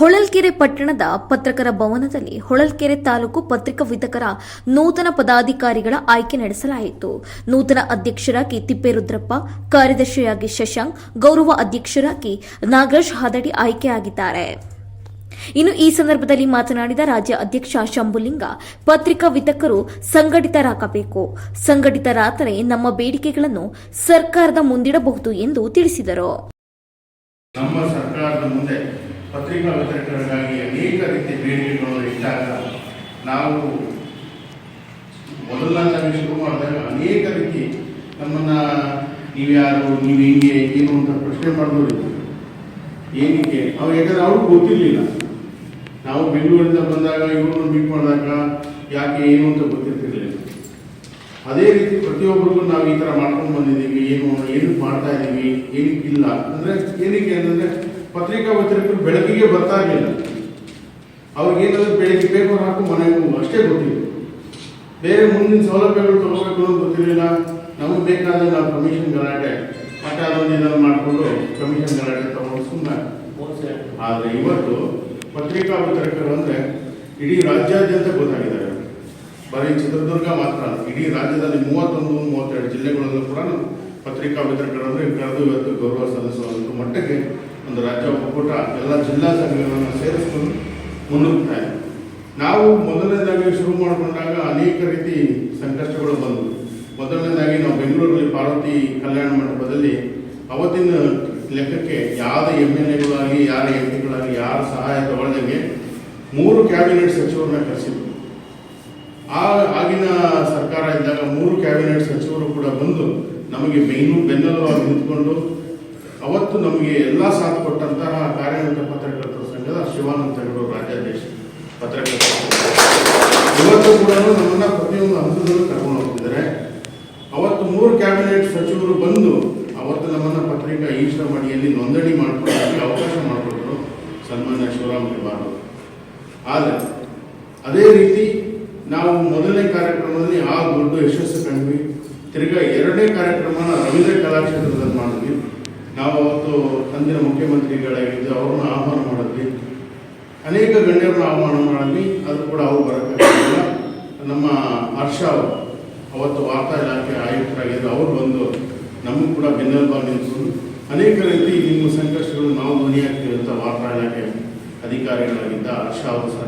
ಹೊಳಲ್ಕೆರೆ ಪಟ್ಟಣದ ಪತ್ರಕರ ಭವನದಲ್ಲಿ ಹೊಳಲ್ಕೆರೆ ತಾಲೂಕು ಪತ್ರಿಕಾ ವಿತಕರ ನೂತನ ಪದಾಧಿಕಾರಿಗಳ ಆಯ್ಕೆ ನಡೆಸಲಾಯಿತು. ನೂತನ ಅಧ್ಯಕ್ಷರಾಗಿ ತಿಪ್ಪೇರುದ್ರಪ್ಪ, ಕಾರ್ಯದರ್ಶಿಯಾಗಿ ಶಶಾಂಕ್, ಗೌರವ ಅಧ್ಯಕ್ಷರಾಗಿ ನಾಗರಾಜ್ ಹಾದಡಿ ಆಯ್ಕೆಯಾಗಿದ್ದಾರೆ. ಇನ್ನು ಈ ಸಂದರ್ಭದಲ್ಲಿ ಮಾತನಾಡಿದ ರಾಜ್ಯ ಅಧ್ಯಕ್ಷ ಶಂಭುಲಿಂಗ, ಪತ್ರಿಕಾ ವಿತಕರು ಸಂಘಟಿತರಾಗಬೇಕು. ಸಂಘಟಿತರಾದರೆ ನಮ್ಮ ಬೇಡಿಕೆಗಳನ್ನು ಸರ್ಕಾರದ ಮುಂದಿಡಬಹುದು ಎಂದು ತಿಳಿಸಿದರು. ನಮ್ಮ ಸರ್ಕಾರದ ಮುಂದೆ ಪತ್ರಿಕಾ ವಿತರಕರಿಗಾಗಿ ಅನೇಕ ರೀತಿಯ ಬೇಡಿಕೆಗಳು ಇಟ್ಟಾಗ ನಾವು ಮೊದಲನೇ ಶುರು ಮಾಡಿದಾಗ ಅನೇಕ ರೀತಿ ನಮ್ಮನ್ನು ನೀವು ಯಾರು, ನೀವು ಹಿಂಗೆ, ಏನು ಅಂತ ಪ್ರಶ್ನೆ ಮಾಡಿದ್ರು ಏನಕ್ಕೆ? ಅವ್ರು ಯಾಕಂದ್ರೆ ಅವ್ರಿಗೆ ಗೊತ್ತಿರಲಿಲ್ಲ. ನಾವು ಬೆಂಗಳೂರಿಂದ ಬಂದಾಗ, ಇವ್ರನ್ನ ಮೀಟ್ ಮಾಡಿದಾಗ ಯಾಕೆ ಏನು ಅಂತ ಗೊತ್ತಿರ್ತಿರ್ಲಿಲ್ಲ. ಅದೇ ರೀತಿ ಪ್ರತಿಯೊಬ್ಬರಿಗೂ ನಾವು ಈ ಥರ ಮಾಡ್ಕೊಂಡು ಬಂದಿದ್ದೀವಿ, ಏನು ಏನಕ್ಕೆ ಮಾಡ್ತಾ ಇದ್ದೀವಿ ಏನಕ್ಕಿಲ್ಲ. ಅಂದರೆ ಏನಕ್ಕೆ ಅಂತಂದರೆ ಪತ್ರಿಕಾ ವಿತರಕರು ಬೆಳಕಿಗೆ ಬರ್ತಾ ಇರಲಿಲ್ಲ ಅವ್ರಿಗೆ ಏನಾದರೂ ಬೆಳಗ್ಗೆ ಪೇಪರ್ ಹಾಕು ಮನೆಗೆ ಅಷ್ಟೇ ಗೊತ್ತಿಲ್ಲ. ಬೇರೆ ಮುಂದಿನ ಸೌಲಭ್ಯಗಳು ತಗೋಬೇಕು ಅಂತ ಗೊತ್ತಿರಲಿಲ್ಲ. ನಮಗೆ ಬೇಕಾದ ನಾವು ಕಮಿಷನ್ ಗಲಾಟೆ ಮತ್ತೆ ಅದೊಂದು ಇದನ್ನು ಮಾಡಿಕೊಂಡು ಕಮಿಷನ್ ಗಲಾಟೆ ತಗೊಂಡು ಸುಮ್ಮನೆ ಆದರೆ ಇವತ್ತು ಪತ್ರಿಕಾ ವಿತರಕರು ಅಂದರೆ ಇಡೀ ರಾಜ್ಯಾದ್ಯಂತ ಗೊತ್ತಾಗಿದ್ದಾರೆ ಬರೀ ಚಿತ್ರದುರ್ಗ ಮಾತ್ರ ಇಡೀ ರಾಜ್ಯದಲ್ಲಿ ಮೂವತ್ತೊಂದು, ಮೂವತ್ತೆರಡು ಜಿಲ್ಲೆಗಳಲ್ಲೂ ಕೂಡ ಪತ್ರಿಕಾ ವಿತರಕರಂದ್ರೆ ಕರೆದು ಇವತ್ತು ಗೌರವ ಸಲ್ಲಿಸುವಂಥ ಮಟ್ಟಕ್ಕೆ ಒಂದು ರಾಜ್ಯ ಒಕ್ಕೂಟ, ಎಲ್ಲ ಜಿಲ್ಲಾ ಸಂಘಗಳನ್ನು ಸೇರಿಸ್ಕೊಂಡು ಮುನ್ನುಗ್ತಾ ಇದೆ. ನಾವು ಮೊದಲನೇದಾಗಿ ಶುರು ಮಾಡಿಕೊಂಡಾಗ ಅನೇಕ ರೀತಿ ಸಂಕಷ್ಟಗಳು ಬಂದವು. ಮೊದಲನೇದಾಗಿ ನಾವು ಬೆಂಗಳೂರಲ್ಲಿ ಪಾರ್ವತಿ ಕಲ್ಯಾಣ ಮಂಟಪದಲ್ಲಿ ಅವತ್ತಿನ ಲೆಕ್ಕಕ್ಕೆ ಯಾವ ಎಂ ಎಲ್ ಎಗಳಾಗಲಿ, ಯಾರ ಎಂ ಪಿಗಳಾಗಲಿ, ಯಾರ ಸಹಾಯ ತಗೊಳ್ದಂಗೆ ಮೂರು ಕ್ಯಾಬಿನೆಟ್ ಸಚಿವರನ್ನ ಕರೆಸಿದ್ರು ಆ ಆಗಿನ ಸರ್ಕಾರ ಇದ್ದಾಗ ಮೂರು ಕ್ಯಾಬಿನೆಟ್ ಸಚಿವರು ಕೂಡ ಬಂದು ನಮಗೆ ಬೆನ್ನು ಬೆನ್ನೆಲುಬಾಗಿ ನಿಂತ್ಕೊಂಡು ಅವತ್ತು ನಮಗೆ ಎಲ್ಲ ಸಾಥ್ ಕೊಟ್ಟಂತಹ ಕಾರ್ಯನಿರತ ಪತ್ರಕರ್ತರ ಸಂಘದ ಶಿವಾನಂದ ತಗಡೂರು ರಾಜ್ಯಾಧ್ಯಕ್ಷ ಪತ್ರಕರ್ತರ ಇವತ್ತು ಕೂಡ ನಮ್ಮನ್ನ ಪ್ರತಿಯೊಂದು ಹಂತದಲ್ಲೂ ಕರ್ಕೊಂಡು ಹೋಗ್ತಿದ್ದಾರೆ. ಅವತ್ತು ಮೂರು ಕ್ಯಾಬಿನೆಟ್ ಸಚಿವರು ಬಂದು ಅವತ್ತು ನಮ್ಮನ್ನ ಪತ್ರಿಕಾ ಈಶ್ವರ ಮಡಿಯಲ್ಲಿ ನೋಂದಣಿ ಮಾಡ್ಕೊಳ್ಳೋದಕ್ಕೆ ಅವಕಾಶ ಮಾಡಿಕೊಟ್ರು ಸನ್ಮಾನ್ಯ ಶಿವರಾಮ್ ಕುಮಾರ್. ಆದರೆ ಅದೇ ರೀತಿ ನಾವು ಮೊದಲನೇ ಕಾರ್ಯಕ್ರಮದಲ್ಲಿ ಆ ದೊಡ್ಡ ಯಶಸ್ಸು ಕಂಡ್ವಿ. ತಿರ್ಗಾ ಎರಡನೇ ಕಾರ್ಯಕ್ರಮನ ರವೀಂದ್ರ ಕಲಾಕ್ಷೇತ್ರದಲ್ಲಿ ಮಾಡಿದ್ವಿ. ನಾವು ಅವತ್ತು ಅಂದಿನ ಮುಖ್ಯಮಂತ್ರಿಗಳಾಗಿದ್ದು ಅವ್ರನ್ನ ಆಹ್ವಾನ ಮಾಡಿದ್ವಿ. ಅನೇಕ ಗಣ್ಯರನ್ನ ಆಹ್ವಾನ ಮಾಡಿದ್ವಿ. ಅದು ಕೂಡ ಅವು ಬರೋಕ್ಕಾಗಲಿಲ್ಲ. ನಮ್ಮ ಹರ್ಷ ಅವತ್ತು ವಾರ್ತಾ ಇಲಾಖೆ ಆಯುಕ್ತರಾಗಿದ್ದು ಅವರು ಬಂದು ನಮಗೂ ಕೂಡ ಬೆನ್ನೆಲುಬಾಗಿ ನಿಂತ್ಕೊಂಡು ಅನೇಕ ರೀತಿ ನಿಮ್ಮ ಸಂಕಷ್ಟಗಳು ನಾವು ಧ್ವನಿಯಾಗ್ತೀವಿ ಅಂತ ವಾರ್ತಾ ಇಲಾಖೆ ಅಧಿಕಾರಿಗಳಾಗಿದ್ದ ಹರ್ಷ ಅವರು ಸಹ.